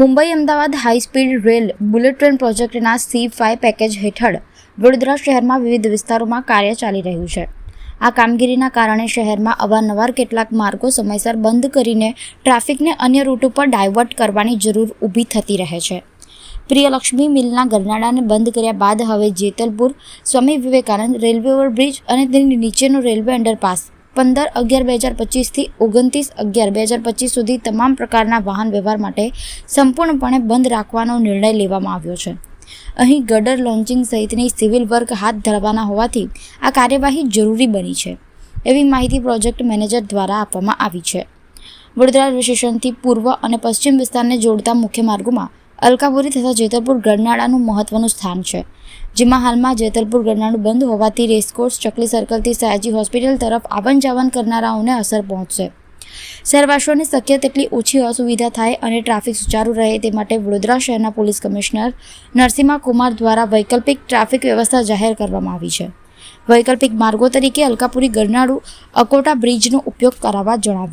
Mumbai Ahmedabad high speed rail bullet train પ્રોજેક્ટના C five package હેઠળ વડોદરા શહેરમાં વિવિધ વિસ્તારોમાં કાર્ય ચાલી રહ્યું છે. આ કામગીરીના કારણે શહેરમાં અવારનવાર કેટલાક માર્ગો સમયસર બંધ કરીને ટ્રાફિકને અન્ય રૂટ ઉપર ડાયવર્ટ કરવાની જરૂર ઊભી થતી રહે છે. પ્રિયલક્ષ્મી મિલના ગરનાળાને બંધ કર્યા બાદ હવે જેતલપુર, સ્વામી વિવેકાનંદ રેલવે ઓવરબ્રિજ અને તેની નીચેનો રેલવે અંડરપાસ પંદર અગિયાર બે હજાર પચીસથી ઓગણત્રીસ અગિયાર બે હજાર પચીસ સુધી તમામ પ્રકારના વાહન વ્યવહાર માટે સંપૂર્ણપણે બંધ રાખવાનો નિર્ણય લેવામાં આવ્યો છે. અહીં ગડર લોન્ચિંગ સહિતની સિવિલ વર્ક હાથ ધરવાના હોવાથી આ કાર્યવાહી જરૂરી બની છે, એવી માહિતી પ્રોજેક્ટ મેનેજર દ્વારા આપવામાં આવી છે. વડોદરા સ્ટેશનથી પૂર્વ અને પશ્ચિમ વિસ્તારને જોડતા મુખ્ય માર્ગોમાં અલકાપુરી તથા જેતલપુર ગરનાળાનું મહત્વનું સ્થાન છે, જેમાં હાલમાં જેતલપુર ગરનાળું બંધ હોવાથી રેસકોર્સ ચકલી સર્કલથી સયાજી હોસ્પિટલ તરફ આવન જાવન કરનારાઓને અસર પહોંચશે. શહેરવાસીઓને શક્ય તેટલી ઓછી અસુવિધા થાય અને ટ્રાફિક સુચારુ રહે તે માટે વડોદરા શહેરના પોલીસ કમિશનર નરસિંહા કુમાર દ્વારા વૈકલ્પિક ટ્રાફિક વ્યવસ્થા જાહેર કરવામાં આવી છે. વૈકલ્પિક માર્ગો તરીકે અલકાપુરી ગરનાળું અકોટા બ્રિજનો ઉપયોગ કરાવવા જણાવ્યું.